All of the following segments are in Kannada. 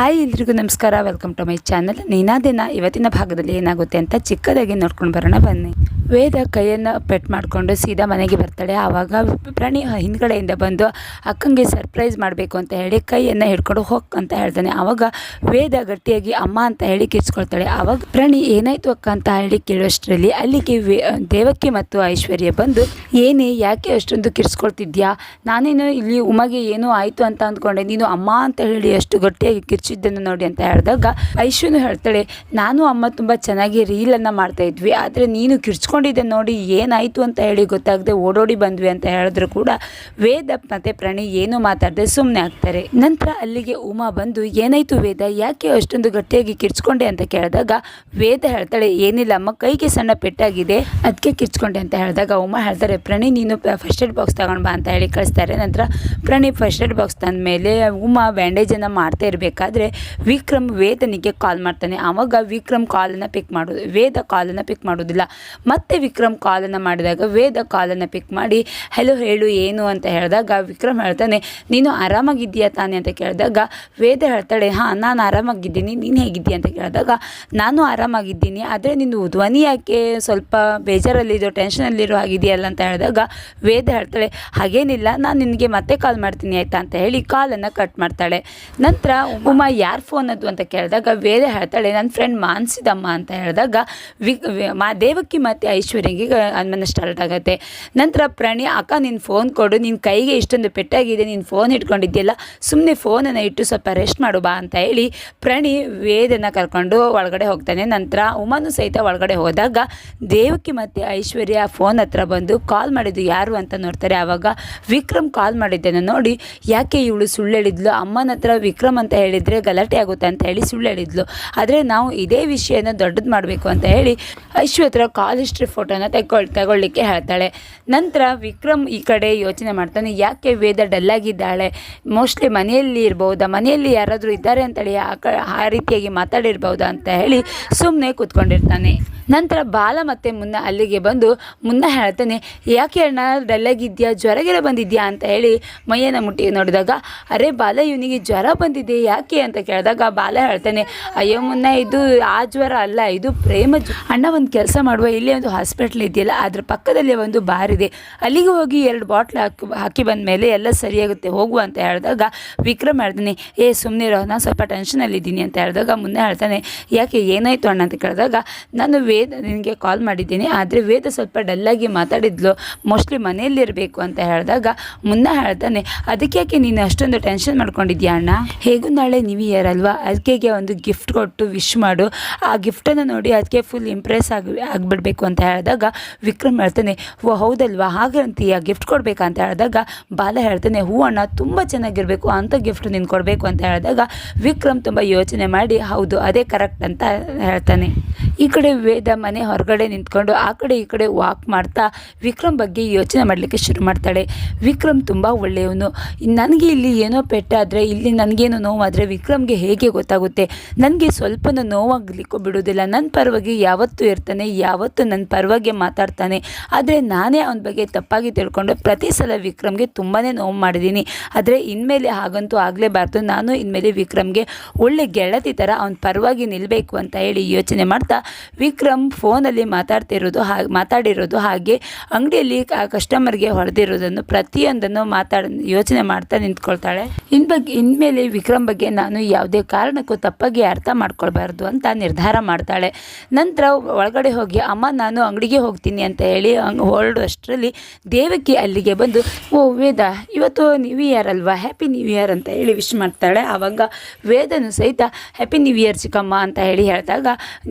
ಹಾಯ್ ಎಲ್ರಿಗೂ ನಮಸ್ಕಾರ. ವೆಲ್ಕಮ್ ಟು ಮೈ ಚಾನಲ್ ನೀನಾದಿನ ಇವತ್ತಿನ ಭಾಗದಲ್ಲಿ ಏನಾಗುತ್ತೆ ಅಂತ ಚಿಕ್ಕದಾಗಿ ನೋಡ್ಕೊಂಡು ಬರೋಣ ಬನ್ನಿ. ವೇದ ಕೈಯನ್ನು ಪೆಟ್ ಮಾಡಿಕೊಂಡು ಸೀದಾ ಮನೆಗೆ ಬರ್ತಾಳೆ. ಆವಾಗ ಪ್ರಾಣಿ ಹಿಂದ್ಗಡೆಯಿಂದ ಬಂದು ಅಕ್ಕಂಗೆ ಸರ್ಪ್ರೈಸ್ ಮಾಡಬೇಕು ಅಂತ ಹೇಳಿ ಕೈಯನ್ನು ಹಿಡ್ಕೊಂಡು ಹೋಗ್ ಅಂತ ಹೇಳ್ತಾನೆ. ಆವಾಗ ವೇದ ಗಟ್ಟಿಯಾಗಿ ಅಮ್ಮ ಅಂತ ಹೇಳಿ ಕಿರ್ಚ್ಕೊಳ್ತಾಳೆ. ಆವಾಗ ಪ್ರಾಣಿ ಏನಾಯ್ತು ಅಕ್ಕ ಅಂತ ಹೇಳಿ ಕೇಳುವಷ್ಟರಲ್ಲಿ ಅಲ್ಲಿಗೆ ವೇ ದೇವಕ್ಕೆ ಮತ್ತು ಐಶ್ವರ್ಯ ಬಂದು, ಏನೇ ಯಾಕೆ ಅಷ್ಟೊಂದು ಕಿರ್ಸ್ಕೊಳ್ತಿದ್ಯಾ ನಾನೇನು ಇಲ್ಲಿ ಉಮಗೆ ಏನೋ ಆಯಿತು ಅಂತ ಅಂದ್ಕೊಂಡೆ. ನೀನು ಅಮ್ಮ ಅಂತ ಹೇಳಿ ಅಷ್ಟು ಗಟ್ಟಿಯಾಗಿ ಕಿರ್ಚಿದ್ದನ್ನು ನೋಡಿ ಅಂತ ಹೇಳಿದಾಗ ಐಶ್ವನು ಹೇಳ್ತಾಳೆ, ನಾನು ಅಮ್ಮ ತುಂಬ ಚೆನ್ನಾಗಿ ರೀಲನ್ನು ಮಾಡ್ತಾಯಿದ್ವಿ ಆದರೆ ನೀನು ಕಿರ್ಚ್ಕೊಂಡಿದ್ದೆ ನೋಡಿ ಏನಾಯಿತು ಅಂತ ಹೇಳಿ ಗೊತ್ತಾಗದೆ ಓಡೋಡಿ ಬಂದ್ವಿ ಅಂತ ಹೇಳಿದ್ರು ಕೂಡ ವೇದ ಮತ್ತು ಪ್ರಣಿ ಏನು ಮಾತಾಡದೆ ಸುಮ್ಮನೆ ಆಗ್ತಾರೆ. ನಂತರ ಅಲ್ಲಿಗೆ ಉಮಾ ಬಂದು, ಏನಾಯ್ತು ವೇದ, ಯಾಕೆ ಅಷ್ಟೊಂದು ಗಟ್ಟಿಯಾಗಿ ಕಿರ್ಚ್ಕೊಂಡೆ ಅಂತ ಕೇಳಿದಾಗ, ವೇದ ಹೇಳ್ತಾಳೆ, ಏನಿಲ್ಲ ಅಮ್ಮ, ಕೈಗೆ ಸಣ್ಣ ಪೆಟ್ಟಾಗಿದೆ ಅದಕ್ಕೆ ಕಿರ್ಚ್ಕೊಂಡೆ ಅಂತ ಹೇಳಿದಾಗ ಉಮಾ ಹೇಳ್ತಾರೆ, ಪ್ರಣಿ ನೀನು ಫಸ್ಟ್ ಏಡ್ ಬಾಕ್ಸ್ ತಗೊಂಡು ಬಾ ಅಂತ ಹೇಳಿ ಕಳಿಸ್ತಾರೆ. ನಂತರ ಪ್ರಣಿ ಫಸ್ಟ್ ಏಡ್ ಬಾಕ್ಸ್ ತಂದ ಮೇಲೆ ಉಮಾ ಬ್ಯಾಂಡೇಜನ್ನು ಮಾಡ್ತಾ ಇರಬೇಕಾದ್ರೆ ವಿಕ್ರಮ್ ವೇದನಿಗೆ ಕಾಲ್ ಮಾಡ್ತಾನೆ. ಆವಾಗ ವಿಕ್ರಮ್ ಕಾಲನ್ನು ಪಿಕ್ ಮಾಡೋದು, ವೇದ ಕಾಲನ್ನು ಪಿಕ್ ಮಾಡೋದಿಲ್ಲ. ಮತ್ತೆ ವಿಕ್ರಮ್ ಕಾಲನ್ನು ಮಾಡಿದಾಗ ವೇದ ಕಾಲನ್ನು ಪಿಕ್ ಮಾಡಿ, ಹಲೋ ಹೇಳು, ಏನು? ಅಂತ ಹೇಳಿದಾಗ ವಿಕ್ರಮ್ ಹೇಳ್ತಾನೆ, ನೀನು ಆರಾಮಾಗಿದ್ದೀಯಾ ತಾನೆ? ಅಂತ ಕೇಳಿದಾಗ, ವೇದ ಹೇಳ್ತಾಳೆ, ಹಾಂ, ನಾನು ಆರಾಮಾಗಿದ್ದೀನಿ, ನೀನು ಹೇಗಿದ್ದೀಯ? ಅಂತ ಕೇಳಿದಾಗ, ನಾನು ಆರಾಮಾಗಿದ್ದೀನಿ, ಆದರೆ ನಿನ್ನ ಧ್ವನಿ ಯಾಕೆ ಸ್ವಲ್ಪ ಬೇಜಾರಲ್ಲಿರೋ ಟೆನ್ಷನಲ್ಲಿರೋ ಹಾಗಿದೆಯಲ್ಲ? ಅಂತ ಹೇಳಿದಾಗ, ವೇದ ಹೇಳ್ತಾಳೆ, ಹಾಗೇನಿಲ್ಲ, ನಾನು ನಿನಗೆ ಮತ್ತೆ ಕಾಲ್ ಮಾಡ್ತೀನಿ, ಆಯಿತಾ? ಅಂತ ಹೇಳಿ ಕಾಲನ್ನು ಕಟ್ ಮಾಡ್ತಾಳೆ. ನಂತರ ಉಮಾ, ಯಾರು ಫೋನ್ ಅದು? ಅಂತ ಕೇಳಿದಾಗ, ವೇದ ಹೇಳ್ತಾಳೆ ನನ್ನ ಫ್ರೆಂಡ್ ಮಾನ್ಸಿದಮ್ಮ ಅಂತ ಹೇಳಿದಾಗ ವಿ- ಮಾ ದೇವಕ್ಕಿ ಮತ್ತು ಐಶ್ವರ್ಯಂಗೆ ಅನುಮಾನ ಸ್ಟಾರ್ಟ್ ಆಗುತ್ತೆ. ನಂತರ ಪ್ರಾಣಿ ಅಕ್ಕ ನಿನ್ನ ಫೋನ್ ಕೊಡು. ನಿನ್ನ ಕೈಗೆ ಇಷ್ಟೊಂದು ಪೆಟ್ಟಾಗಿದೆ. ನೀನು ಫೋನ್ ಇಟ್ಕೊಂಡಿದ್ಯಲ್ಲ ಸುಮ್ಮನೆ ಫೋನನ್ನು ಇಟ್ಟು ಸ್ವಲ್ಪ ರೆಸ್ಟ್ ಮಾಡು ಬಾ ಅಂತ ಹೇಳಿ ಪ್ರಾಣಿ ವೇದನ ಕರ್ಕೊಂಡು ಒಳಗಡೆ ಹೋಗ್ತಾನೆ. ನಂತರ ಉಮಾನು ಸಹಿತ ಒಳಗಡೆ ಹೋದಾಗ ದೇವಕಿ ಮತ್ತು ಐಶ್ವರ್ಯ ಫೋನ್ ಹತ್ರ ಬಂದು ಕಾಲ್ ಮಾಡಿದ್ದು ಯಾರು ಅಂತ ನೋಡ್ತಾರೆ. ಆವಾಗ ವಿಕ್ರಮ್ ಕಾಲ್ ಮಾಡಿದ್ದನ್ನು ನೋಡಿ, ಯಾಕೆ ಇವಳು ಸುಳ್ಳು ಹೇಳಿದ್ಲು ಅಮ್ಮನ ಹತ್ರ ವಿಕ್ರಮ್ ಅಂತ ಹೇಳಿದರೆ ಗಲಾಟೆ ಆಗುತ್ತೆ ಅಂತ ಹೇಳಿ ಸುಳ್ಳು ಹೇಳಿದ್ಲು ಆದರೆ ನಾವು ಇದೇ ವಿಷಯನ ದೊಡ್ಡದು ಮಾಡಬೇಕು ಅಂತ ಹೇಳಿ ಐಶ್ವರ್ಯ ಹತ್ರ ಕಾಲ್ ಫೋಟೋನ ತೆಗೊಳ್ ತಗೊಳ್ಳಿಕ್ಕೆ ಹೇಳ್ತಾಳೆ. ನಂತರ ವಿಕ್ರಮ್ ಈ ಕಡೆ ಯೋಚನೆ ಮಾಡ್ತಾನೆ, ಯಾಕೆ ವೇದ ಡಲ್ಲಾಗಿದ್ದಾಳೆ? ಮೋಸ್ಟ್ಲಿ ಮನೆಯಲ್ಲಿ ಇರ್ಬೋದಾ? ಮನೆಯಲ್ಲಿ ಯಾರಾದರೂ ಇದ್ದಾರೆ ಅಂತೇಳಿ ಆ ಕ, ಆ ರೀತಿಯಾಗಿ ಮಾತಾಡಿರ್ಬೋದಾ? ಅಂತ ಹೇಳಿ ಸುಮ್ಮನೆ ಕೂತ್ಕೊಂಡಿರ್ತಾನೆ. ನಂತರ ಬಾಲ ಮತ್ತೆ ಮುನ್ನ ಅಲ್ಲಿಗೆ ಬಂದು ಮುನ್ನ ಹೇಳ್ತಾನೆ, ಯಾಕೆ ಅಣ್ಣ ಡಲ್ಲಾಗಿದ್ಯಾ? ಜ್ವರಗಿರ ಬಂದಿದ್ಯಾ? ಅಂತ ಹೇಳಿ ಮೈಯನ್ನು ಮುಟ್ಟಿ ನೋಡಿದಾಗ, ಅರೆ ಬಾಲ, ಇವನಿಗೆ ಜ್ವರ ಬಂದಿದೆ, ಯಾಕೆ? ಅಂತ ಕೇಳಿದಾಗ ಬಾಲ ಹೇಳ್ತಾನೆ, ಅಯ್ಯೋ ಮುನ್ನ, ಇದು ಆ ಜ್ವರ ಅಲ್ಲ, ಇದು ಪ್ರೇಮ ಅಣ್ಣ ಒಂದು ಕೆಲಸ ಮಾಡುವ, ಇಲ್ಲಿ ಒಂದು ಹಾಸ್ಪಿಟ್ಲ್ ಇದೆಯಲ್ಲ, ಅದ್ರ ಪಕ್ಕದಲ್ಲಿ ಒಂದು ಬಾರ್ ಇದೆ. ಅಲ್ಲಿಗೆ ಹೋಗಿ ಎರಡು ಬಾಟ್ಲ್ ಹಾಕಿ ಹಾಕಿ ಬಂದ ಮೇಲೆ ಎಲ್ಲ ಸರಿಯಾಗುತ್ತೆ, ಹೋಗುವ ಅಂತ ಹೇಳಿದಾಗ ವಿಕ್ರಮ್ ಹೇಳ್ತಾನೆ ಏ ಸುಮ್ಮನೆ ಇರೋ, ನಾನು ಸ್ವಲ್ಪ ಟೆನ್ಷನಲ್ಲಿದ್ದೀನಿ ಅಂತ ಹೇಳಿದಾಗ ಮುಂದೆ ಹೇಳ್ತಾನೆ, ಯಾಕೆ, ಏನಾಯಿತು ಅಣ್ಣ? ಅಂತ ಕೇಳಿದಾಗ, ನಾನು ವೇದ ನಿನಗೆ ಕಾಲ್ ಮಾಡಿದ್ದೀನಿ, ಆದರೆ ವೇದ ಸ್ವಲ್ಪ ಡಲ್ಲಾಗಿ ಮಾತಾಡಿದ್ಲು ಮೋಸ್ಟ್ಲಿ ಮನೆಯಲ್ಲಿರಬೇಕು ಅಂತ ಹೇಳಿದಾಗ ಮುನ್ನೆ ಹೇಳ್ತಾನೆ, ಅದಕ್ಕೆ ಯಾಕೆ ನೀನು ಅಷ್ಟೊಂದು ಟೆನ್ಷನ್ ಮಾಡ್ಕೊಂಡಿದ್ಯಾ ಅಣ್ಣ? ಹೇಗೂ ನಾಳೆ ನ್ಯೂ ಇಯರ್ ಅಲ್ವಾ ಅದಕ್ಕೆ ಒಂದು ಗಿಫ್ಟ್ ಕೊಟ್ಟು ವಿಶ್ ಮಾಡು, ಆ ಗಿಫ್ಟನ್ನು ನೋಡಿ ಅದಕ್ಕೆ ಫುಲ್ ಇಂಪ್ರೆಸ್ ಆಗಿ, ಆಗಿಬಿಡ್ಬೇಕು ಅಂತ ಹೇಳಿದಾಗ ವಿಕ್ರಮ್ ಹೇಳ್ತಾನೆ, ಓ, ಹೌದಲ್ವಾ? ಹಾಗಂತೀಯ ಗಿಫ್ಟ್ ಕೊಡಬೇಕಾ? ಅಂತ ಹೇಳಿದಾಗ, ಬಾಲ ಹೇಳ್ತಾನೆ ಹೂ ಅಣ್ಣ ತುಂಬ ಚೆನ್ನಾಗಿರಬೇಕು ಅಂಥ ಗಿಫ್ಟ್ ನೀನು ಕೊಡಬೇಕು ಅಂತ ಹೇಳಿದಾಗ ವಿಕ್ರಮ್ ತುಂಬ ಯೋಚನೆ ಮಾಡಿ, ಹೌದು, ಅದೇ ಕರೆಕ್ಟ್ ಅಂತ ಹೇಳ್ತಾನೆ. ಈ ಕಡೆ ವೇದ ಮನೆ ಹೊರಗಡೆ ನಿಂತ್ಕೊಂಡು ಆ ಕಡೆ ಈ ಕಡೆ ವಾಕ್ ಮಾಡ್ತಾ ವಿಕ್ರಮ್ ಬಗ್ಗೆ ಯೋಚನೆ ಮಾಡಲಿಕ್ಕೆ ಶುರು ಮಾಡ್ತಾಳೆ. ವಿಕ್ರಮ್ ತುಂಬ ಒಳ್ಳೆಯವನು. ನನಗೆ ಇಲ್ಲಿ ಏನೋ ಪೆಟ್ಟಾದರೆ ಇಲ್ಲಿ ನನಗೇನು ನೋವಾದರೆ ವಿಕ್ರಮ್ಗೆ ಹೇಗೆ ಗೊತ್ತಾಗುತ್ತೆ? ನನಗೆ ಸ್ವಲ್ಪನೂ ನೋವಾಗಲಿಕ್ಕೂ ಬಿಡೋದಿಲ್ಲ ನನ್ನ ಪರವಾಗಿ ಯಾವತ್ತೂ ಇರ್ತಾನೆ, ಯಾವತ್ತೂ ನನ್ನ ಪರವಾಗಿ ಮಾತಾಡ್ತಾನೆ. ಆದರೆ ನಾನೇ ಅವನ ಬಗ್ಗೆ ತಪ್ಪಾಗಿ ತಿಳ್ಕೊಂಡು ಪ್ರತಿ ಸಲ ವಿಕ್ರಮ್ಗೆ ತುಂಬಾ ನೋವು ಮಾಡಿದ್ದೀನಿ. ಆದರೆ ಇನ್ಮೇಲೆ ಹಾಗಂತೂ ಆಗಲೇಬಾರ್ದು. ನಾನು ಇನ್ಮೇಲೆ ವಿಕ್ರಮ್ಗೆ ಒಳ್ಳೆ ಗೆಳತಿ ಥರ ಅವನ ಪರವಾಗಿ ನಿಲ್ಲಬೇಕು ಅಂತ ಹೇಳಿ ಯೋಚನೆ ಮಾಡ್ತಾ ವಿಕ್ರಮ್ ಫೋನಲ್ಲಿ ಮಾತಾಡ್ತಿರೋದು ಹಾಗೆ, ಮಾತಾಡಿರೋದು ಹಾಗೆ ಅಂಗಡಿಯಲ್ಲಿ ಕಸ್ಟಮರ್ಗೆ ಹೊಡೆದಿರೋದನ್ನು ಪ್ರತಿಯೊಂದನ್ನು ಮಾತಾಡ, ಯೋಚನೆ ಮಾಡ್ತಾ ನಿಂತ್ಕೊಳ್ತಾಳೆ. ಇನ್ ಬಗ್ಗೆ ಇನ್ಮೇಲೆ ವಿಕ್ರಮ್ ಬಗ್ಗೆ ನಾನು ಯಾವುದೇ ಕಾರಣಕ್ಕೂ ತಪ್ಪಾಗಿ ಅರ್ಥ ಮಾಡ್ಕೊಳ್ಬಾರ್ದು ಅಂತ ನಿರ್ಧಾರ ಮಾಡ್ತಾಳೆ. ನಂತರ ಒಳಗಡೆ ಹೋಗಿ, ಅಮ್ಮ, ನಾನು ಅಂಗಡಿಗೆ ಹೋಗ್ತೀನಿ ಅಂತ ಹೇಳಿ, ಹಂಗೆ ಹೊರಡುವಷ್ಟರಲ್ಲಿ ದೇವಕಿ ಅಲ್ಲಿಗೆ ಬಂದು, ಓ, ವೇದ, ಇವತ್ತು ನ್ಯೂ ಇಯರ್ ಅಲ್ವಾ? ಹ್ಯಾಪಿ ನ್ಯೂ ಇಯರ್ ಅಂತ ಹೇಳಿ ವಿಶ್ ಮಾಡ್ತಾಳೆ. ಆವಾಗ ವೇದನು ಸಹಿತ ಹ್ಯಾಪಿ ನ್ಯೂ ಇಯರ್ ಚಿಕ್ಕಮ್ಮ ಅಂತ ಹೇಳಿ ಹೇಳಿದಾಗ,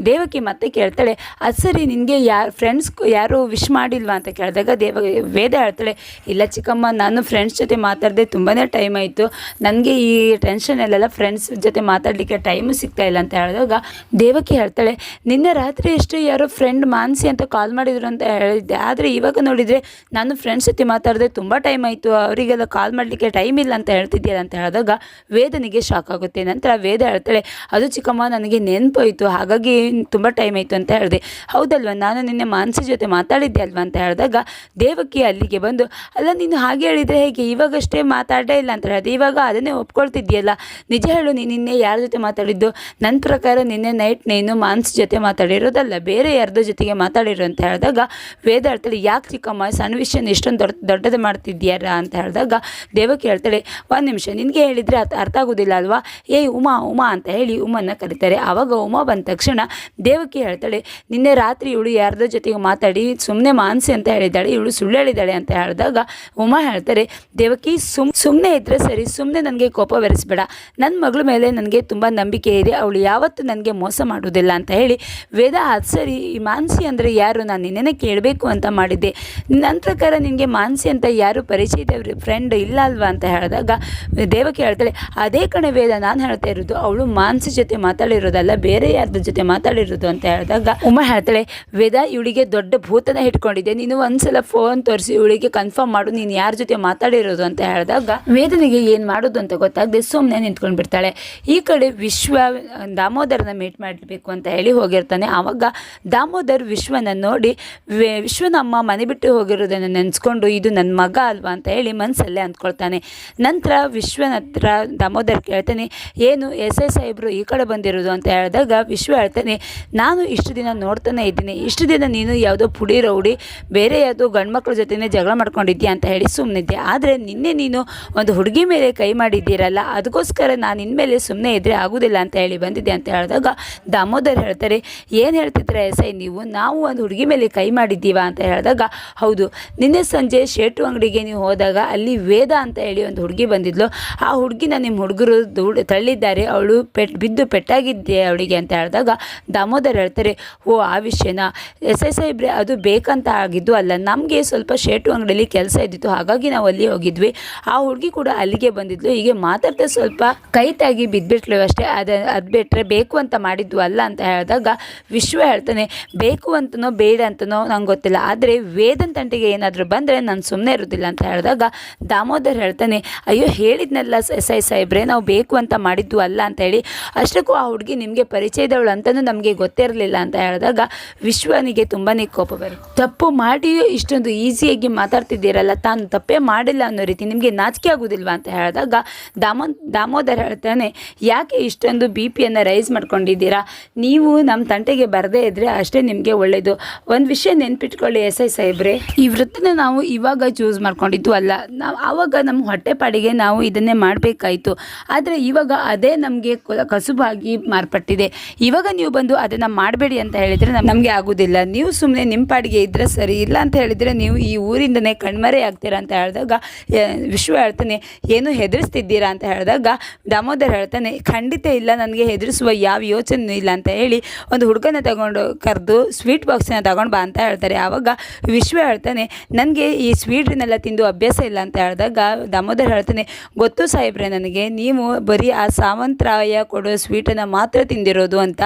ದೇವಕಿ ಮತ್ತೆ ಕೇಳ್ತಾಳೆ, ಅದು ಸರಿ, ನಿನಗೆ ಯಾರು ಫ್ರೆಂಡ್ಸ್ ಯಾರು ವಿಶ್ ಮಾಡಿಲ್ವಾ? ಅಂತ ಕೇಳಿದಾಗ ದೇವ, ವೇದ ಹೇಳ್ತಾಳೆ, ಇಲ್ಲ ಚಿಕ್ಕಮ್ಮ, ನಾನು ಫ್ರೆಂಡ್ಸ್ ಜೊತೆ ಮಾತಾಡದೆ ತುಂಬಾ ಟೈಮ್ ಆಯಿತು. ನನಗೆ ಈ ಟೆನ್ಷನಲ್ಲೆಲ್ಲ ಫ್ರೆಂಡ್ಸ್ ಜೊತೆ ಮಾತಾಡಲಿಕ್ಕೆ ಟೈಮು ಸಿಗ್ತಾ ಇಲ್ಲ. ಅಂತ ಹೇಳಿದಾಗ ದೇವಕಿ ಹೇಳ್ತಾಳೆ, ನಿನ್ನೆ ರಾತ್ರಿ ಎಷ್ಟು ಯಾರೋ ಫ್ರೆಂಡ್ ಮಾನ್ಸಿ ಅಂತ ಕಾಲ್ ಮಾಡಿದ್ರು ಅಂತ ಹೇಳಿದ್ದೆ. ಆದರೆ ಇವಾಗ ನೋಡಿದರೆ ನಾನು ಫ್ರೆಂಡ್ಸ್ ಜೊತೆ ಮಾತಾಡಿದೆ ತುಂಬ ಟೈಮ್ ಆಯಿತು. ಅವರಿಗೆಲ್ಲ ಕಾಲ್ ಮಾಡಲಿಕ್ಕೆ ಟೈಮ್ ಇಲ್ಲ ಅಂತ ಹೇಳ್ತಿದ್ದೀಯಲ್ಲ ಅಂತ ಹೇಳಿದಾಗ ವೇದನಿಗೆ ಶಾಕ್ ಆಗುತ್ತೆ. ನಂತರ ವೇದ ಹೇಳ್ತಾಳೆ, ಅದು ಚಿಕ್ಕಮ್ಮ, ನನಗೆ ನೆನಪಾಯಿತು. ಹಾಗಾಗಿ ತುಂಬ ಟೈಮ್ ಆಯಿತು ಅಂತ ಹೇಳಿದೆ. ಹೌದಲ್ವ? ನಾನು ನಿನ್ನೆ ಮಾನಸಿ ಜೊತೆ ಮಾತಾಡಿದ್ದೆ ಅಲ್ವಾ ಅಂತ ಹೇಳಿದಾಗ, ದೇವಕಿ ಅಲ್ಲಿಗೆ ಬಂದು, ಅಲ್ಲ, ನೀನು ಹಾಗೆ ಹೇಳಿದರೆ ಹೇಗೆ? ಇವಾಗಷ್ಟೇ ಮಾತಾಡೇ ಇಲ್ಲ ಅಂತ ಹೇಳಿದೆ. ಇವಾಗ ಅದನ್ನೇ ಒಪ್ಕೊಳ್ತಿದ್ಯಲ್ಲ ನಿಜ ಹೇಳು, ನೀನು ನಿನ್ನೆ ಯಾರ ಜೊತೆ ಮಾತಾಡಿದ್ದು? ನನ್ನ ಪ್ರಕಾರ ನಿನ್ನೆ ನೈಟ್ ನೀನು ಮಾನ್ಸ್ ಜೊತೆ ಮಾತಾಡಿರೋದಲ್ಲ. ಬೇರೆ ಯಾರ್ದೋ ಜೊತೆಗೆ ಮಾತಾಡಿರೋ ಅಂತ ಹೇಳಿದಾಗ ವೇದ ಹೇಳ್ತಾಳೆ ಯಾಕೆ ಚಿಕ್ಕಮ್ಮ ಸಣ್ಣ ವಿಷಯನ ಇಷ್ಟೊಂದು ದೊಡ್ಡ, ದೊಡ್ಡದು ಮಾಡ್ತಿದ್ಯಾರ ಅಂತ ಹೇಳಿದಾಗ ದೇವಕ್ಕೆ ಹೇಳ್ತಾಳೆ, ಒಂದು ನಿಮಿಷ, ನಿನಗೆ ಹೇಳಿದರೆ ಅರ್ಥ ಆಗೋದಿಲ್ಲ ಅಲ್ವಾ? ಏಯ್, ಉಮಾ ಉಮಾ ಅಂತ ಹೇಳಿ ಉಮನ್ನ ಕರೀತಾರೆ. ಆವಾಗ ಉಮಾ ಬಂದ ತಕ್ಷಣ ದೇವಕಿ ಹೇಳ್ತಾಳೆ, ನಿನ್ನೆ ರಾತ್ರಿ ಇವಳು ಯಾರ್ದೋ ಜೊತೆಗೆ ಮಾತಾಡಿ ಸುಮ್ಮನೆ ಮಾನಸಿ ಅಂತ ಹೇಳಿದ್ದಾಳೆ, ಇವಳು ಸುಳ್ಳು ಹೇಳಿದ್ದಾಳೆ ಅಂತ ಹೇಳಿದಾಗ ಉಮಾ ಹೇಳ್ತಾರೆ, ದೇವಕಿ, ಸುಮ್ ಸುಮ್ಮನೆ ಇದ್ದರೆ ಸರಿ ಸುಮ್ಮನೆ ನನಗೆ ಕೋಪ ಬೆರೆಸ್ಬೇಡ. ನನ್ನ ಮಗಳ ಮೇಲೆ ನನಗೆ ತುಂಬ ನಂಬಿಕೆ ಇದೆ, ಅವಳು ಯಾವತ್ತೂ ನನಗೆ ಮೋಸ ಮಾಡುವುದಿಲ್ಲ ಅಂತ ಹೇಳಿ, ವೇದ, ಅದು ಸರಿ, ಈ ಮಾನಸಿ ಅಂದರೆ ಯಾರು? ನಾನು ನಿನ್ನೆ ಕೇಳಬೇಕು ಅಂತ ಮಾಡಿದ್ದೆ. ನನ್ನ ಪ್ರಕಾರ ನಿನಗೆ ಮಾನಸಿ ಅಂತ ಯಾರು ಪರಿಚಯ ಪರಿಚಯದವ್ರ ಫ್ರೆಂಡ್ ಇಲ್ಲ ಅಲ್ವಾ? ಅಂತ ಹೇಳಿದಾಗ ದೇವಕಿ ಹೇಳ್ತಾಳೆ, ಅದೇ ಕಣೆ ವೇದ, ನಾನು ಹೇಳ್ತಾ ಇರೋದು, ಅವಳು ಮಾನಸಿ ಜೊತೆ ಮಾತಾಡಿರೋದಲ್ಲ, ಬೇರೆ ಯಾರ್ದ್ರ ಜೊತೆ ಮಾತಾಡಿರೋದು ಅಂತ ಹೇಳಿದಾಗ, ಉಮಾ ಹೇಳ್ತಾಳೆ, ವೇದ, ಇವಳಿಗೆ ದೊಡ್ಡ ಭೂತನ ಇಟ್ಕೊಂಡಿದ್ದೆ ನೀನು ಒಂದ್ಸಲ ಫೋನ್ ತೋರಿಸಿ, ಇವಳಿಗೆ ಕನ್ಫರ್ಮ್ ಮಾಡು. ನೀನು ಯಾರ ಜೊತೆ ಮಾತಾಡಿರೋದು? ಅಂತ ಹೇಳಿದಾಗ, ವೇದನಿಗೆ ಏನು ಮಾಡೋದು ಅಂತ ಗೊತ್ತಾಗದೆ ಸುಮ್ಮನೆ ನಿಂತ್ಕೊಂಡು ಬಿಡ್ತಾಳೆ. ಈ ಕಡೆ ವಿಶ್ವ ದಾಮೋದರನ ಮೀಟ್ ಮಾಡಬೇಕು ಅಂತ ಹೇಳಿ ಹೋಗಿರ್ತಾನೆ. ಆವಾಗ ದಾಮೋದರ್ ವಿಶ್ವನ ನೋಡಿ ವಿಶ್ವನಮ್ಮ ಮನೆ ಬಿಟ್ಟು ಹೋಗಿರೋದನ್ನು ನೆನೆಸ್ಕೊಂಡು ಇದು ನನ್ನ ಮಗ ಅಲ್ವಾ? ಅಂತ ಹೇಳಿ ಮನಸ್ಸಲ್ಲೇ ಅಂದ್ಕೊಳ್ತಾನೆ. ನಂತರ ವಿಶ್ವನ ಹತ್ರ ದಾಮೋದರ್ ಕೇಳ್ತಾನೆ, ಏನು ಎಸ್ ಎಸ್ ಸಾಹೇಬ್ರು ಈ ಕಡೆ ಬಂದಿರೋದು? ಅಂತ ಹೇಳಿದಾಗ ವಿಶ್ವ ಹೇಳ್ತಾನೆ ನಾನು ಇಷ್ಟು ದಿನ ನೋಡ್ತಾನೆ ಇದ್ದೀನಿ. ಇಷ್ಟು ದಿನ ನೀನು ಯಾವುದೋ ಪುಡಿ ರೌಡಿ, ಬೇರೆ ಯಾವುದೋ ಗಂಡ್ಮಕ್ಳ ಜೊತೆನೇ ಜಗಳ ಮಾಡ್ಕೊಂಡಿದ್ದೀಯ ಅಂತ ಹೇಳಿ ಸುಮ್ಮನಿದ್ದೆ ಆದರೆ ನಿನ್ನೆ ನೀನು ಒಂದು ಹುಡುಗಿ ಮೇಲೆ ಕೈ ಮಾಡಿದ್ದೀರಲ್ಲ ಅದಕ್ಕೋಸ್ಕರ ನಾನು ಇನ್ಮೇಲೆ ಸುಮ್ಮನೆ ಇದ್ದರೆ ಆಗೋದಿಲ್ಲ ಅಂತ ಹೇಳಿ ಬಂದಿದ್ದೆ ಅಂತ ಹೇಳಿದಾಗ ದಾಮೋದರ್ ಹೇಳ್ತಾರೆ, ಏನು ಹೇಳ್ತಿದ್ರೆ ಎಸ್ ಐ, ನೀವು? ನಾವು ಒಂದು ಹುಡುಗಿ ಮೇಲೆ ಕೈ ಮಾಡಿದ್ದೀವ? ಅಂತ ಹೇಳಿದಾಗ, ಹೌದು. ನಿನ್ನೆ ಸಂಜೆ ಶೇಟು ಅಂಗಡಿಗೆ ನೀವು ಹೋದಾಗ ಅಲ್ಲಿ ವೇದ ಅಂತ ಹೇಳಿ ಒಂದು ಹುಡುಗಿ ಬಂದಿದ್ಲು. ಆ ಹುಡುಗಿನ ನಿಮ್ಮ ಹುಡುಗರು ದೂಡ್ ತಳ್ಳಿದ್ದಾರೆ. ಅವಳು ಪೆಟ್, ಬಿದ್ದು ಪೆಟ್ಟಾಗಿದ್ದೆ ಅವಳಿಗೆ ಅಂತ ಹೇಳಿದಾಗ, ದಾಮೋದರ್ ಹೇಳ್ತಾರೆ, ಓ, ಆ ವಿಷಯನ ಎಸ್ ಐ ಸಾಹೇಬ್ರೆ ಅದು ಬೇಕಂತ ಆಗಿದ್ದು ಅಲ್ಲ, ನಮಗೆ ಸ್ವಲ್ಪ ಶೇಟು ಅಂಗಡಿಯಲ್ಲಿ ಕೆಲಸ ಇದ್ದಿತ್ತು, ಹಾಗಾಗಿ ನಾವು ಅಲ್ಲಿ ಹೋಗಿದ್ವಿ. ಆ ಹುಡುಗಿ ಕೂಡ ಅಲ್ಲಿಗೆ ಬಂದಿದ್ಲು, ಹೀಗೆ ಮಾತಾಡ್ತಾ ಸ್ವಲ್ಪ ಕೈ ತಾಗಿ ಬಿದ್ದುಬಿಟ್ಲು ಅಷ್ಟೇ. ಅದು ಅದು ಬಿಟ್ಟರೆ ಬೇಕು ಅಂತ ಮಾಡಿದ್ದು ಅಲ್ಲ ಅಂತ ಹೇಳಿದಾಗ ವಿಶ್ವ ಹೇಳ್ತಾನೆ, ಬೇಕು ಅಂತನೋ, ಬೇಡ ಅಂತನೋ, ನಂಗೆ ಗೊತ್ತಿಲ್ಲ. ಆದರೆ ವೇದನ್ ತಂಟೆಗೆ ಏನಾದರೂ ಬಂದರೆ ನಾನು ಸುಮ್ಮನೆ ಇರೋದಿಲ್ಲ ಅಂತ ಹೇಳಿದಾಗ ದಾಮೋದರ್ ಹೇಳ್ತಾನೆ, ಅಯ್ಯೋ, ಹೇಳಿದ್ನಲ್ಲ ಎಸ್ ಐ ಸಾಹೇಬ್ರೆ ನಾವು ಬೇಕು ಅಂತ ಮಾಡಿದ್ದು ಅಲ್ಲ ಅಂತ ಹೇಳಿ, ಅಷ್ಟಕ್ಕೂ ಆ ಹುಡುಗಿ ನಿಮಗೆ ಪರಿಚಯದವಳು ಅಂತಲೂ ನಮಗೆ ಗೊತ್ತೇ ಇರಲಿಲ್ಲ ಅಂತ ಹೇಳಿದಾಗ ವಿಶ್ವನಿಗೆ ತುಂಬಾ ಕೋಪ ಬರುತ್ತೆ. ತಪ್ಪು ಮಾಡಿಯೂ ಇಷ್ಟೊಂದು ಈಸಿಯಾಗಿ ಮಾತಾಡ್ತಿದ್ದೀರಲ್ಲ, ತಾನು ತಪ್ಪೇ ಮಾಡಿಲ್ಲ ಅನ್ನೋ ರೀತಿ ನಿಮಗೆ ನಾಚಿಕೆ ಆಗೋದಿಲ್ವಾ ಅಂತ ಹೇಳಿದಾಗ ದಾಮೋ ದಾಮೋದರ್ ಹೇಳ್ತಾನೆ, ಯಾಕೆ ಇಷ್ಟೊಂದು ಬಿ ಪಿಯನ್ನು ರೈಸ್ ಮಾಡ್ಕೊಂಡಿದ್ದೀರಾ? ನೀವು ನಮ್ಮ ತಂಟೆಗೆ ಬರದೇ ಇದ್ದರೆ ಅಷ್ಟೇ ನಿಮಗೆ ಒಳ್ಳೆಯದು ಒಂದು ವಿಷಯ ನೆನ್ಪಿಟ್ಕೊಳ್ಳಿ ಎಸ್ ಐ ಸಾಹೇಬ್ರೆ. ಈ ವೃತ್ತನ ನಾವು ಇವಾಗ ಚೂಸ್ ಮಾಡ್ಕೊಂಡಿದ್ದು ಅಲ್ಲ. ನಾವು ಆವಾಗ ನಮ್ಮ ಹೊಟ್ಟೆಪಾಡಿಗೆ ನಾವು ಇದನ್ನೇ ಮಾಡಬೇಕಾಯಿತು. ಆದರೆ ಇವಾಗ ಅದೇ ನಮಗೆ ಕಸುಬಾಗಿ ಮಾರ್ಪಟ್ಟಿದೆ. ಇವಾಗ ನೀವು ಬಂದು ಅದನ್ನು ಮಾಡಬೇಡಿ ಅಂತ ಹೇಳಿದರೆ ನಮಗೆ ಆಗೋದಿಲ್ಲ. ನೀವು ಸುಮ್ಮನೆ ನಿಮ್ಮ ಪಾಡಿಗೆ ಇದ್ದರೆ ಸರಿ, ಇಲ್ಲ ಅಂತ ಹೇಳಿದರೆ ನೀವು ಈ ಊರಿಂದನೇ ಕಣ್ಮರೆ ಆಗ್ತೀರಾ ಅಂತ ಹೇಳಿದಾಗ ವಿಶ್ವ ಹೇಳ್ತಾನೆ, ಏನು ಹೆದರಿಸ್ತಿದ್ದೀರಾ? ಅಂತ ಹೇಳಿದಾಗ, ದಾಮೋದರ್ ಹೇಳ್ತಾನೆ, ಖಂಡಿತ ಇಲ್ಲ, ನನಗೆ ಹೆದರಿಸುವ ಯಾವ ಯೋಚನೆ ಇಲ್ಲ ಅಂತ ಹೇಳಿ ಒಂದು ಹುಡುಗನ ತಗೊಂಡು ಕರೆದು, ಸ್ವೀಟ್ ಬಾಕ್ಸನ್ನ ತಗೊಂಡು ಬಾ ಅಂತ ಹೇಳ್ತಾರೆ. ಆವಾಗ ವಿಶ್ವ ಹೇಳ್ತಾನೆ, ನನಗೆ ಈ ಸ್ವೀಟ್ನೆಲ್ಲ ತಿಂದು ಅಭ್ಯಾಸ ಇಲ್ಲ ಅಂತ ಹೇಳಿದಾಗ ದಾಮೋದರ್ ಹೇಳ್ತಾನೆ, ಗೊತ್ತು ಸಾಹೇಬ್ರೆ ನನಗೆ, ನೀವು ಬರೀ ಆ ಸಾವಂತರಾಯ ಕೊಡೋ ಸ್ವೀಟನ್ನು ಮಾತ್ರ ತಿಂದಿರೋದು ಅಂತ,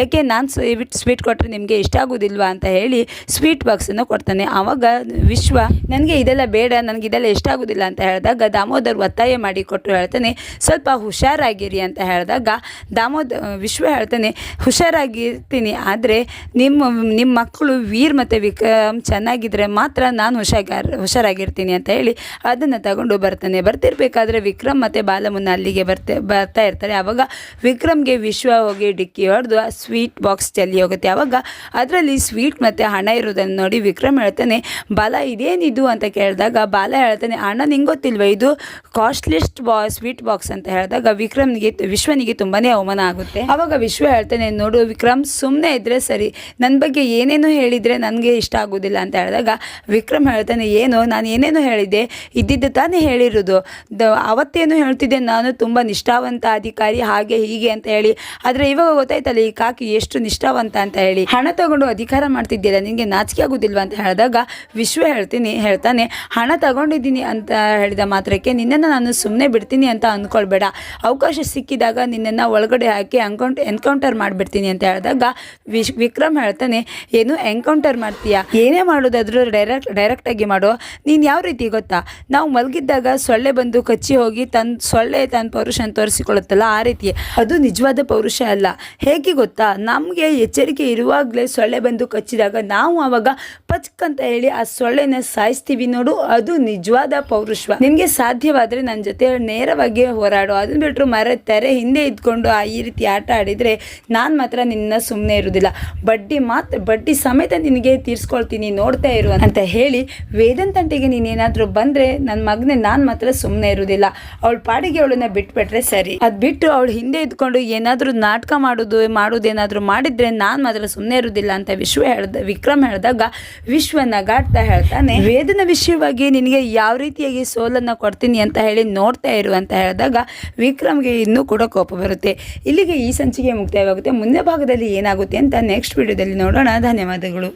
ಯಾಕೆ ನಾನು ಸ್ವೀಟ್ ಸ್ವೀಟ್ ಕೊಟ್ಟರೆ ನಿಮಗೆ ಇಷ್ಟ ಆಗೋದಿಲ್ವಾ ಅಂತ ಹೇಳಿ ಸ್ವೀಟ್ ಬಾಕ್ಸನ್ನು ಕೊಡ್ತಾನೆ. ಆವಾಗ ವಿಶ್ವ, ನನಗೆ ಇದೆಲ್ಲ ಬೇಡ, ನನಗೆ ಇದೆಲ್ಲ ಇಷ್ಟ ಆಗೋದಿಲ್ಲ ಅಂತ ಹೇಳಿದಾಗ ದಾಮೋದರ್ ಒತ್ತಾಯ ಮಾಡಿ ಕೊಟ್ಟು ಹೇಳ್ತಾನೆ, ಸ್ವಲ್ಪ ಹುಷಾರಾಗಿರಿ ಅಂತ ಹೇಳಿದಾಗ ದಾಮೋದ, ವಿಶ್ವ ಹೇಳ್ತಾನೆ, ಹುಷಾರಾಗಿರ್ತೀನಿ, ಆದರೆ ನಿಮ್ಮ ನಿಮ್ಮ ಮಕ್ಕಳು ವೀರ್ ಮತ್ತು ವಿಕ್ರಮ್ ಚೆನ್ನಾಗಿದ್ದರೆ ಮಾತ್ರ ನಾನು ಹುಷಾರ ಹುಷಾರಾಗಿರ್ತೀನಿ ಅಂತ ಹೇಳಿ ಅದನ್ನು ತಗೊಂಡು ಬರ್ತಾನೆ. ಬರ್ತಿರ್ಬೇಕಾದ್ರೆ ವಿಕ್ರಮ್ ಮತ್ತು ಬಾಲಮುನ್ನ ಅಲ್ಲಿಗೆ ಬರ್ತೆ, ಬರ್ತಾ ಇರ್ತಾರೆ. ಆವಾಗ ವಿಕ್ರಮ್ಗೆ ವಿಶ್ವ ಹೋಗಿ ಡಿಕ್ಕಿ ಹೊಡೆದು ಆ ಸ್ವೀಟ್ ಬಾಕ್ಸ್ ಚೆಲ್ಲಿ ಹೋಗುತ್ತೆ. ಆವಾಗ ಅದರಲ್ಲಿ ಸ್ವೀಟ್ ಮತ್ತು ಹಣ ಇರೋದನ್ನು ನೋಡಿ ವಿಕ್ರಮ್ ಹೇಳ್ತಾನೆ, ಬಾಲ, ಇದೇನಿದು? ಅಂತ ಕೇಳಿದಾಗ, ಬಾಲ ಹೇಳ್ತಾನೆ, ಅಣ್ಣ, ನಿಂಗೆ ಗೊತ್ತಿಲ್ವ, ಇದು ಕಾಸ್ಟ್ಲಿಸ್ಟ್ ಬಾ ಸ್ವೀಟ್ ಬಾಕ್ಸ್ ಅಂತ ಹೇಳಿದಾಗ ವಿಕ್ರಮ್ನಿಗೆ ವಿಶ್ವನಿಗೆ ತುಂಬಾ ಅವಮಾನ ಆಗುತ್ತೆ. ಆವಾಗ ವಿಶ್ವ ಹೇಳ್ತಾನೆ, ನೋಡು ವಿಕ್ರಮ್ ಸುಮ್ಮನೆ ಇದ್ದರೆ ಸರಿ ನನ್ನ ಬಗ್ಗೆ ಏನೇನೋ ಹೇಳಿದರೆ ನನಗೆ ಇಷ್ಟ ಆಗೋದಿಲ್ಲ. ಅಂತ ಹೇಳಿದಾಗ, ವಿಕ್ರಮ್ ಹೇಳ್ತಾನೆ, ಏನು, ನಾನು ಏನೇನೋ ಹೇಳಿದ್ದೆ, ಇದ್ದಿದ್ದು ತಾನೇ ಹೇಳಿರೋದು. ದ, ಅವತ್ತೇನು ಹೇಳ್ತಿದ್ದೆ, ನಾನು ತುಂಬ ನಿಷ್ಠಾವಂತ ಅಧಿಕಾರಿ, ಹಾಗೆ ಹೀಗೆ ಅಂತ ಹೇಳಿ. ಆದರೆ ಇವಾಗ ಗೊತ್ತಾಯ್ತಲ್ಲ, ಈ ಕಾಕಿ ಎಷ್ಟು ನಿಷ್ಠಾವಂತ ಅಂತ ಹೇಳಿ ಹಣ ತಗೊಂಡು ಅಧಿಕಾರ ಮಾಡ್ತಿದ್ದೀರಾ? ನಿನಗೆ ನಾಚಿಕೆ ಆಗೋದಿಲ್ವಾ ಅಂತ ಹೇಳಿದಾಗ ವಿಶ್ವ ಹೇಳ್ತೀನಿ, ಹೇಳ್ತಾನೆ, ಹಣ ತಗೊಂಡಿದ್ದೀನಿ ಅಂತ ಹೇಳಿದ ಮಾತ್ರಕ್ಕೆ ನಿನ್ನನ್ನು ನಾನು ಸುಮ್ಮನೆ ಬಿಡ್ತೀನಿ ಅಂತ ಅಂದ್ಕೊಳ್ಬೇಡ ಅವಕಾಶ ಸಿಕ್ಕಿದಾಗ ನಿನ್ನನ್ನು ಒಳಗಡೆ ಹಾಕಿ ಅನ್ಕೌಂಟ್, ಎನ್ಕೌಂಟರ್ ಮಾಡಿಬಿಡ್ತೀನಿ ಅಂತ ಹೇಳಿದಾಗ ವಿಶ್, ವಿಕ್ರಮ್ ಹೇಳ್ತಾನೆ, ಏನು ಎನ್ಕೌಂಟರ್ ಮಾಡ್ತೀಯಾ? ಏನೇ ಮಾಡೋದಾದರೂ ಡೈರೆಕ್ಟ್ ಡೈರೆಕ್ಟಾಗಿ ಮಾಡೋ. ನೀನು ಯಾವ ರೀತಿ ಗೊತ್ತಾ? ನಾವು ಮಲಗಿದ್ದಾಗ ಸೊಳ್ಳೆ ಬಂದು ಕಚ್ಚಿ ಹೋಗಿ ತನ್ನ ಸೊಳ್ಳೆ ತನ್ನ ಪೌರುಷನ ತೋರಿಸಿಕೊಳ್ಳುತ್ತಲ್ಲ ಆ ರೀತಿ. ಅದು ನಿಜವಾದ ಪೌರುಷ ಅಲ್ಲ. ಹೇಗೆ ಗೊತ್ತಾ? ನಮ್ಮ ನಮಗೆ ಎಚ್ಚರಿಕೆ ಇರುವಾಗಲೇ ಸೊಳ್ಳೆ ಬಂದು ಕಚ್ಚಿದಾಗ ನಾವು ಆವಾಗ ಪಚ್ಕ್ ಅಂತ ಹೇಳಿ ಆ ಸೊಳ್ಳೆನ ಸಾಯಿಸ್ತೀವಿ ನೋಡು, ಅದು ನಿಜವಾದ ಪೌರುಷ್ವ. ನಿನಗೆ ಸಾಧ್ಯವಾದರೆ ನನ್ನ ಜೊತೆ ನೇರವಾಗಿ ಹೋರಾಡು. ಅದನ್ನ ಬಿಟ್ಟರು ಮರ ತೆರೆ ಹಿಂದೆ ಇದ್ಕೊಂಡು ಆ ಈ ರೀತಿ ಆಟ ಆಡಿದರೆ ನಾನು ಮಾತ್ರ ನಿನ್ನ ಸುಮ್ಮನೆ ಇರುವುದಿಲ್ಲ ಬಡ್ಡಿ ಮಾತ್ರ ಬಡ್ಡಿ ಸಮೇತ ನಿನಗೆ ತೀರಿಸ್ಕೊಳ್ತೀನಿ, ನೋಡ್ತಾ ಇರು ಅಂತ ಹೇಳಿ ವೇದಂತಂಟಿಗೆ ನೀನೇನಾದರೂ ಬಂದರೆ ನನ್ನ ಮಗನೇ ನಾನು ಮಾತ್ರ ಸುಮ್ಮನೆ ಇರುವುದಿಲ್ಲ ಅವಳ ಪಾಡಿಗೆ ಅವಳನ್ನ ಬಿಟ್ಬಿಟ್ರೆ ಸರಿ. ಅದು ಬಿಟ್ಟು ಅವಳು ಹಿಂದೆ ಇದ್ಕೊಂಡು ಏನಾದರೂ ನಾಟಕ ಮಾಡೋದು, ಮಾಡೋದೇನಾದರೂ ಮಾಡಿದ್ರೆ ನಾನು ಮಾತ್ರ ಸುಮ್ಮನೆ ಇರುವುದಿಲ್ಲ ಅಂತ ವಿಶ್ವ ಹೇಳ್ದ, ವಿಕ್ರಮ್ ಹೇಳಿದಾಗ ವಿಶ್ವ ನಗಾಡ್ತಾ ಹೇಳ್ತಾನೆ, ವೇದನ ವಿಷಯವಾಗಿ ನಿನಗೆ ಯಾವ ರೀತಿಯಾಗಿ ಸೋಲನ್ನು ಕೊಡ್ತೀನಿ ಅಂತ ಹೇಳಿ ನೋಡ್ತಾ ಇರು ಅಂತ ಹೇಳಿದಾಗ ವಿಕ್ರಮ್ಗೆ ಇನ್ನೂ ಕೂಡ ಕೋಪ ಬರುತ್ತೆ. ಇಲ್ಲಿಗೆ ಈ ಸಂಚಿಕೆ ಮುಕ್ತಾಯವಾಗುತ್ತೆ. ಮುಂದೆ ಭಾಗದಲ್ಲಿ ಏನಾಗುತ್ತೆ ಅಂತ ನೆಕ್ಸ್ಟ್ ವಿಡಿಯೋದಲ್ಲಿ ನೋಡೋಣ. ಧನ್ಯವಾದಗಳು.